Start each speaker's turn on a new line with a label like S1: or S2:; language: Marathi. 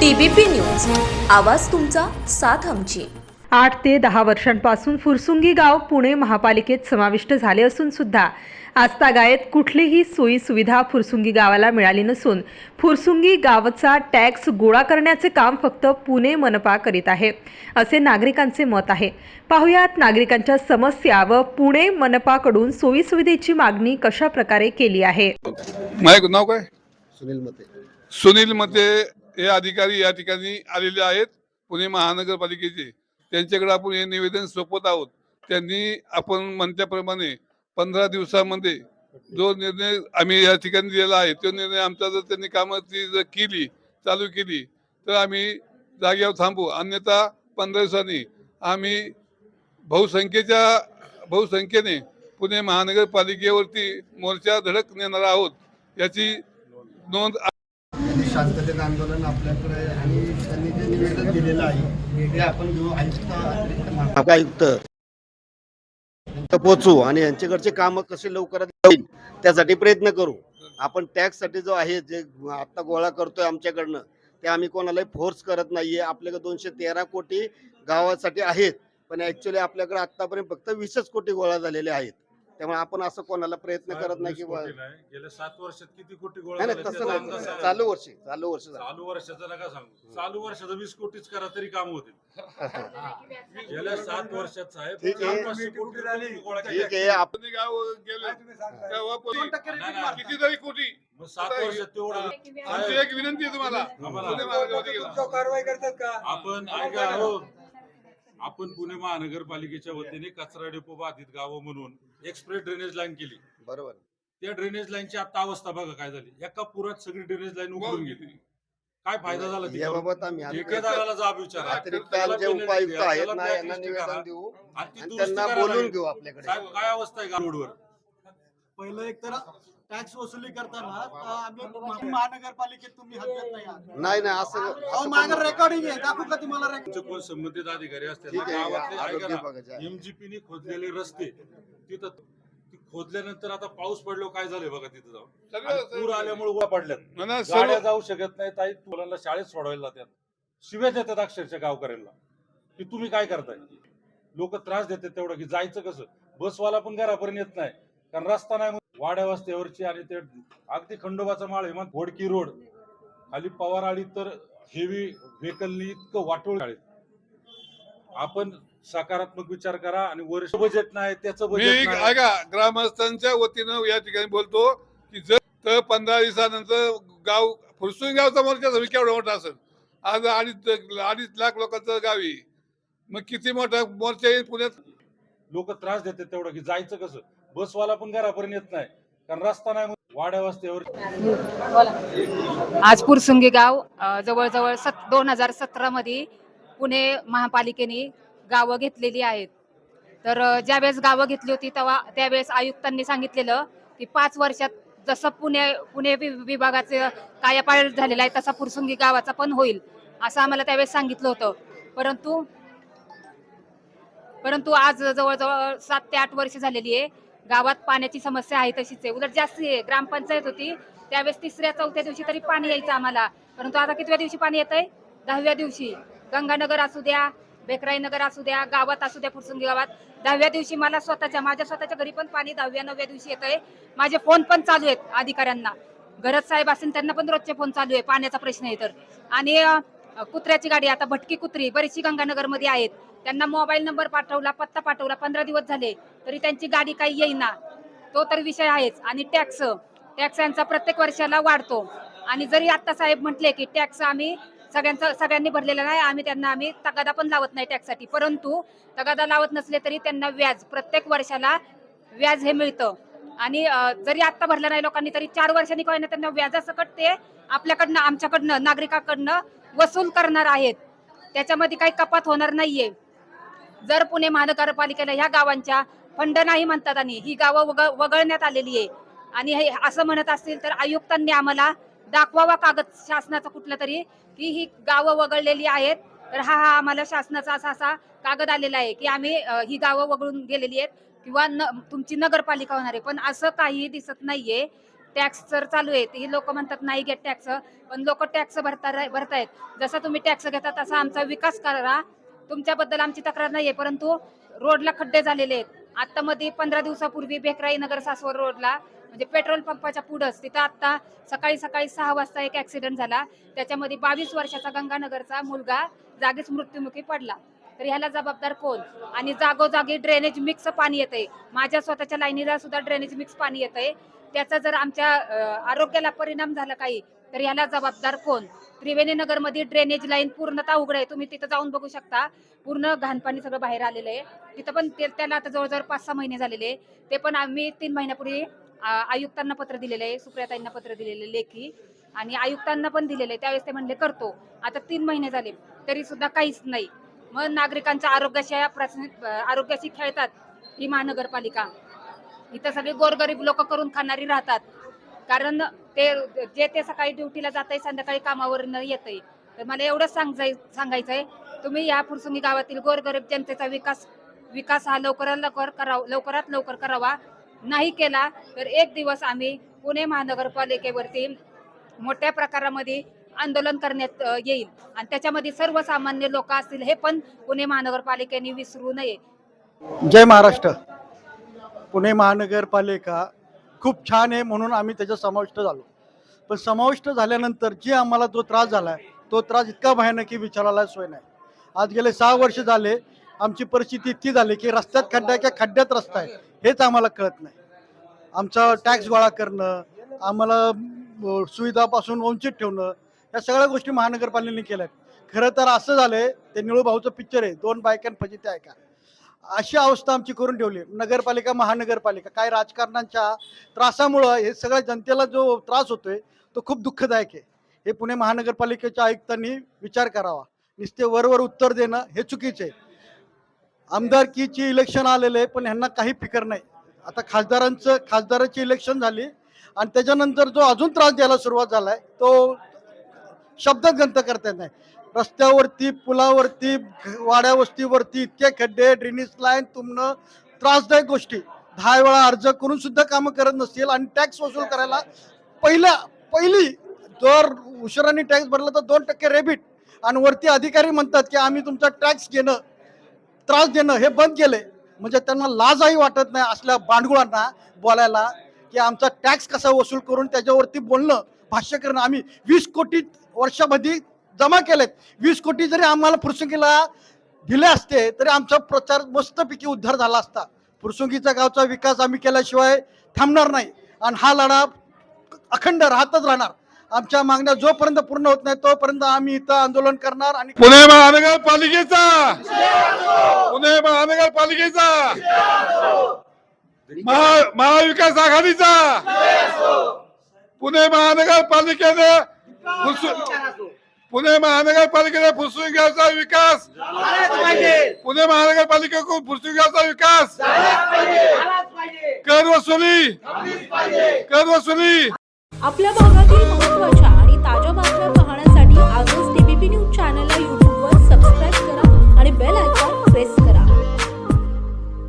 S1: TBP news. आवाज तुमचा साथ आमची.
S2: आठ ते दहा वर्षांपासून फुरसुंगी गाव पुणे महापालिकेत समाविष्ट झाले असून सुद्धा आजतागायत कुठलीही सोयी सुविधा फुरसुंगी गावाला मिळाली नसून फुरसुंगी गावचा टॅक्स गोळा करण्याचे काम फक्त पुणे मनपा करीत आहे असे नागरिकांचे मत आहे. पाहुयात नागरिकांच्या समस्या व पुणे मनपाकडून सोयी सुविधेची मागणी कशा प्रकारे केली आहे?
S3: माझं नाव काय?
S4: सुनील मते.
S3: सुनील मते हे अधिकारी या ठिकाणी आलेले आहेत पुणे महानगरपालिकेचे. त्यांच्याकडे आपण हे निवेदन सोपवत आहोत. त्यांनी आपण म्हणत्याप्रमाणे पंधरा दिवसामध्ये जो निर्णय आम्ही या ठिकाणी दिलेला आहे तो निर्णय आमचा जर त्यांनी कामाची जर केली चालू केली तर आम्ही जागेवर थांबू. अन्यथा पंधरा दिवसांनी आम्ही बहुसंख्येच्या बहुसंख्येने पुणे महानगरपालिकेवरती मोर्चा धडक नेणार आहोत याची नोंद
S4: शांततेचं आंदोलन आपल्याकडे आणि त्यांनी जे निवेदन दिलेलं आहे ते आपण घेऊ आयुक्त आयुक्त पोहोचू आणि यांच्याकडचे काम कसे लवकरात होईल त्यासाठी प्रयत्न करू. आपण टॅक्ससाठी जो आहे जे आता गोळा करतोय आमच्याकडनं ते आम्ही कोणालाही फोर्स करत नाहीये. आपल्याकडे दोनशे तेरा कोटी गावासाठी आहेत पण ऍक्च्युली आपल्याकडे आतापर्यंत फक्त वीसच कोटी गोळा झालेले आहेत. त्यामुळे आपण असं कोणाला प्रयत्न करत नाही की बुवा-
S5: गेल्या सात वर्षात किती कोटी गोळा
S4: नाही नाही
S5: झाले
S4: तसं
S5: त्याचा
S4: नाही
S5: सांगा.
S4: चालू वर्षी चालू वर्ष झालं.
S5: चालू वर्षाचं नका सांगू. चालू वर्षाचं वीस कोटीच करा तरी काम होतील. गेल्या सात वर्षात साहेब
S4: ठीक आहे.
S5: चार पाचशे कोटी रुपये गोळा केले.
S4: ठीक आहे आप-
S3: आपण गाव गेले. तेव्हापासून
S5: नाही, नाही.
S3: कितीतरी कोटी.
S5: मग सात वर्षात तेवढं
S3: आमची एक विनंती आहे तुम्हाला.
S5: आम्हाला-
S3: पुणे महानगरपालिकेला.
S5: आपण ऐका हो. आपण पुणे महानगरपालिकेच्या वतीने कचरा डेपो बाधित गावं म्हणून एक्सप्रेस ड्रेनेज लाईन केली.
S4: बरोबर.
S5: त्या ड्रेनेज लाईनची आता अवस्था बघा काय झाली. एका पुरात सगळी ड्रेनेज लाईन उघडून गेली काय फायदा झाला?
S4: याबाबत आम्ही
S5: ठेकेदाराला जाब विचारा.
S4: अतिरिक्त
S5: त्याला
S4: जे
S5: penalty
S4: उपायुक्त
S5: द्या,
S4: आहेत
S5: त्याला
S4: ना यांना
S5: blacklist
S4: निवेदन
S5: करा.
S4: देऊ.
S5: आणि ती
S4: आणि
S5: दुरुस्ती
S4: त्यांना
S5: करायला
S4: बोलून. घेऊ आपल्याकडे.
S5: साहेब काय अवस्था आहे रोडवर?
S6: पहिलं एक तर टॅक्स वसुली करताना आम्ही महानगरपालिकेत तुम्ही हद्दत नाही आहात.
S4: नाही नाही असं
S6: अहो
S4: असं
S6: माझं
S4: पण-
S6: रेकॉर्डिंग आहे दाखवू का तुम्हाला रेकॉर्डिंग
S5: तुमचे कोण संबंधित अधिकारी असतात
S4: ठीक आहे,
S5: गावातले
S4: आरोग्य
S5: ऐका
S4: विभागाचे
S5: ना खोदलेले रस्ते तिथं ती खोदल्यानंतर आता पाऊस पडलो काय झालंय बघा तिथं जाऊन.
S3: सगळं-
S5: आणि पूर आल्यामुळे उभा पडल्यात.
S3: ना, ना, सर्व-
S5: गाड्या जाऊ शकत नाही ताई. मुलांना शाळेत सोडवायला जातात. शिव्या देतात अक्षरशः गावकऱ्यांना. की तुम्ही काय करताय? लोक त्रास देतात तेवढं की जायचं कसं? बसवाला पण घरापर्यंत येत नाही. कारण रस्ता नाही वाड्या वस्त्यावरची आणि ते अगदी खंडोबाचा माळ मग वडकी रोड. खाली पवार आळी तर हेवी व्हेकलनी इतकं वाटोळ आपण सकारात्मक विचार करा आणि वर्ष बजेट नाही त्याचं बजेट नाही.
S3: ऐका ग्रामस्थांच्या वतीनं या ठिकाणी बोलतो की जर तर पंधरा दिवसानंतर गाव फुरसून गावचा मोर्चा तुम्ही केवढा मोठा असेल. आज अडीच अडीच लाख लोकांचं गावी मग किती मोठा मोर्चा येईल पुण्यात?
S5: लोक त्रास देतात तेवढं की जायचं कसं? बसवाला पण घरापर्यंत येत नाही. कारण रस्ता नाही वाड्या वस्त्यावर.
S7: आज पुरसुंगी गाव जवळजवळ सत दोन हजार सतरामध्ये पुणे महापालिकेने गावं घेतलेली आहेत. तर ज्यावेळेस गावं घेतली होती तेव्हा त्यावेळेस आयुक्तांनी सांगितलेलं की पाच वर्षात जसं पुणे पुणे वि- कायापाळ झालेला आहे तसा पुरसुंगी गावाचा पण होईल असं आम्हाला त्यावेळेस सांगितलं होतं. परंतु परंतु आज जवळजवळ सात ते आठ वर्ष झालेली आहे. गावात पाण्याची समस्या आहे तशीच आहे. उलट जास्ती आहे. ग्रामपंचायत होती. त्यावेळेस तिसऱ्या चौथ्या दिवशी तरी पाणी यायचं आम्हाला. परंतु आता कितव्या दिवशी पाणी येतंय? दहाव्या दिवशी. गंगानगर असू द्या बेकराई नगर असू द्या गावात असू द्या फुरसुंगी गावात. दहाव्या दिवशी मला स्वतःच्या माझ्या स्वतःच्या घरी पण पाणी दहाव्या नवव्या दिवशी येतंय. माझे फोन पण चालू आहेत अधिकाऱ्यांना. गरज साहेब असेल त्यांना पण रोजचे फोन चालू आहे. पाण्याचा प्रश्न आहे तर. आणि कुत्र्याची गाडी आता भटकी कुत्री बरीचशी गंगानगरमध्ये आहेत. त्यांना मोबाईल नंबर पाठवला पत्ता पाठवला पंधरा दिवस झाले तरी त्यांची गाडी काही येईना. तो तर विषय आहेच. आणि टॅक्स टॅक्स यांचा प्रत्येक वर्षाला वाढतो. आणि जरी आत्ता साहेब म्हटले की टॅक्स आम्ही सगळ्यांचा सगळ्यांनी भरलेला नाही आम्ही त्यांना आम्ही तगादा पण लावत नाही टॅक्ससाठी. परंतु तगादा लावत नसले तरी त्यांना व्याज प्रत्येक वर्षाला व्याज हे मिळतं. आणि जरी आत्ता भरलं नाही लोकांनी तरी चार वर्षांनी काय ना त्यांना व्याजासकट ते आपल्याकडनं आमच्याकडनं नागरिकाकडनं वसूल करणार आहेत. त्याच्यामध्ये काही कपात होणार नाहीये. जर पुणे महानगरपालिकेला ह्या गावांच्या फंड नाही म्हणतात आणि ही गावं वग वगळण्यात आलेली आहे. आणि हे असं म्हणत असतील तर आयुक्तांनी आम्हाला दाखवावा कागद शासनाचा कुठला तरी की ही गावं वगळलेली आहेत. तर हा हा आम्हाला शासनाचा असा असा कागद आलेला आहे की आम्ही ही गावं वगळून गेलेली आहेत किंवा न तुमची नगरपालिका होणार आहे. पण असं काहीही दिसत नाहीये. टॅक्स जर चालू आहे ही लोक म्हणतात नाही घेत टॅक्स. पण लोक टॅक्स भरता भरतायत. जसा तुम्ही टॅक्स घेता तसा आमचा विकास करा. तुमच्याबद्दल आमची तक्रार नाहीये परंतु रोडला खड्डे झालेले आहेत. आता मध्ये पंधरा दिवसापूर्वी बेकराई नगर सासवड रोडला म्हणजे पेट्रोल पंपाच्या पुढंच तिथं आता सकाळी सकाळी सहा वाजता एक ऍक्सिडेंट झाला. त्याच्यामध्ये बावीस वर्षाचा गंगानगरचा मुलगा जागीच मृत्युमुखी पडला. तर ह्याला जबाबदार कोण? आणि जागोजागी ड्रेनेज मिक्स पाणी येतंय. माझ्या स्वतःच्या लाईनीला सुद्धा ड्रेनेज मिक्स पाणी येतंय. त्याचा जर आमच्या आरोग्याला परिणाम झाला काही तर याला जबाबदार कोण? त्रिवेणी नगरमध्ये ड्रेनेज लाईन पूर्णतः उघड आहे. तुम्ही तिथं जाऊन बघू शकता. पूर्ण घाण पाणी सगळं बाहेर आलेलं आहे. तिथं पण ते- त्याला आता जवळजवळ पाच सहा महिने झालेले ते पण आम्ही तीन महिन्यापूर्वी आयुक्तांना पत्र दिलेलं आहे. सुप्रियाताईंना पत्र दिलेलं आहे लेखी. आणि आयुक्तांना पण दिलेलं आहे. त्यावेळेस ते म्हणले करतो. आता तीन महिने झाले. तरी सुद्धा काहीच नाही. मग नागरिकांच्या आरोग्याशी प्राथमिक आरोग्याशी खेळतात ही महानगरपालिका. इथं सगळे गोरगरीब लोक करून खाणारी राहतात. कारण ते जे ते सकाळी ड्युटीला जात आहे संध्याकाळी कामावर न आहे तर मला एवढंच सांगाय आहे तुम्ही या फुरसुंगी गावातील गोरगरीब जनतेचा विकास विकास हा लवकरात लवकर करावा लवकरात लवकर करावा. नाही केला तर एक दिवस आम्ही पुणे महानगरपालिकेवरती मोठ्या प्रकारामध्ये आंदोलन करण्यात येईल. आणि त्याच्यामध्ये सर्वसामान्य लोक असतील हे पण पुणे महानगरपालिकेने विसरू नये.
S6: जय महाराष्ट्र. पुणे महानगरपालिका खूप छान आहे म्हणून आम्ही त्याच्यात समाविष्ट झालो. पण समाविष्ट झाल्यानंतर जे आम्हाला जो त्रास झाला आहे तो त्रास इतका भयानक की विचारायला सोय नाही. आज गेले सहा वर्ष झाले आमची परिस्थिती इतकी झाली की रस्त्यात खड्डा आहे का? खड्ड्यात रस्ता आहे. हेच आम्हाला कळत नाही. आमचा टॅक्स गोळा करणं आम्हाला सुविधापासून वंचित ठेवणं या सगळ्या गोष्टी महानगरपालिकेने केल्या आहेत खरं तर असं झालंय ते निळू भाऊचं पिक्चर आहे. दोन बायकांपैकी ते ऐका. अशी अवस्था आमची करून ठेवली. नगरपालिका महानगरपालिका काय राजकारणांच्या त्रासामुळं हे सगळ्या जनतेला जो त्रास होतोय तो खूप दुःखदायक आहे. हे पुणे महानगरपालिकेच्या आयुक्तांनी विचार करावा. नुसते वरवर उत्तर देणं हे चुकीचं आहे. आमदारकीची इलेक्शन आलेलं आहे पण ह्यांना काही फिकर नाही. आता खासदारांचं खासदाराची इलेक्शन झाली आणि त्याच्यानंतर जो अजून त्रास द्यायला सुरुवात झालाय तो शब्दात गंत करता येत नाही. रस्त्यावरती पुलावरती वाड्या वस्तीवरती इतके खड्डे ड्रेनेज लाईन तुमनं त्रासदायक गोष्टी. दहा वेळा अर्ज करून सुद्धा कामं करत नसतील आणि टॅक्स वसूल करायला पहिल्या पहिली जर उशिराने टॅक्स भरला तर दोन टक्के रेबिट आणि वरती अधिकारी म्हणतात की आम्ही तुमचा टॅक्स घेणं त्रास देणं हे बंद केले म्हणजे त्यांना लाजही वाटत नाही असल्या बांडगुळांना बोलायला की आमचा टॅक्स कसा वसूल करून त्याच्यावरती बोलणं भाष्य करणं. आम्ही वीस कोटी वर्षामध्ये जमा केलेत. वीस कोटी जरी आम्हाला फुरसुंगीला दिले असते तरी आमचा प्रचार मस्तपैकी उद्धार झाला असता. फुरसुंगीचा गावचा विकास आम्ही केल्याशिवाय थांबणार नाही. आणि हा लढा अखंड राहतच राहणार. आमच्या मागण्या जोपर्यंत पूर्ण होत नाही तोपर्यंत आम्ही इथं आंदोलन करणार आणि
S3: पुणे महानगरपालिकेचा पुणे महानगरपालिकेचा महा महाविकास आघाडीचा! पुणे महानगरपालिकेने पुणे महानगरपालिकेने फुसुंगाचा विकास. पुणे महानगरपालिकेकडून फुसुंगाचा विकास. कर वसुली. कर वसुली.
S1: आपल्या भागातील महत्त्वाच्या आणि ताज्या बातम्या पाहण्यासाठी आजच टीबीपी न्यूज चॅनलला यूट्यूबवर सबस्क्राईब करा आणि बेल आयकॉन प्रेस करा.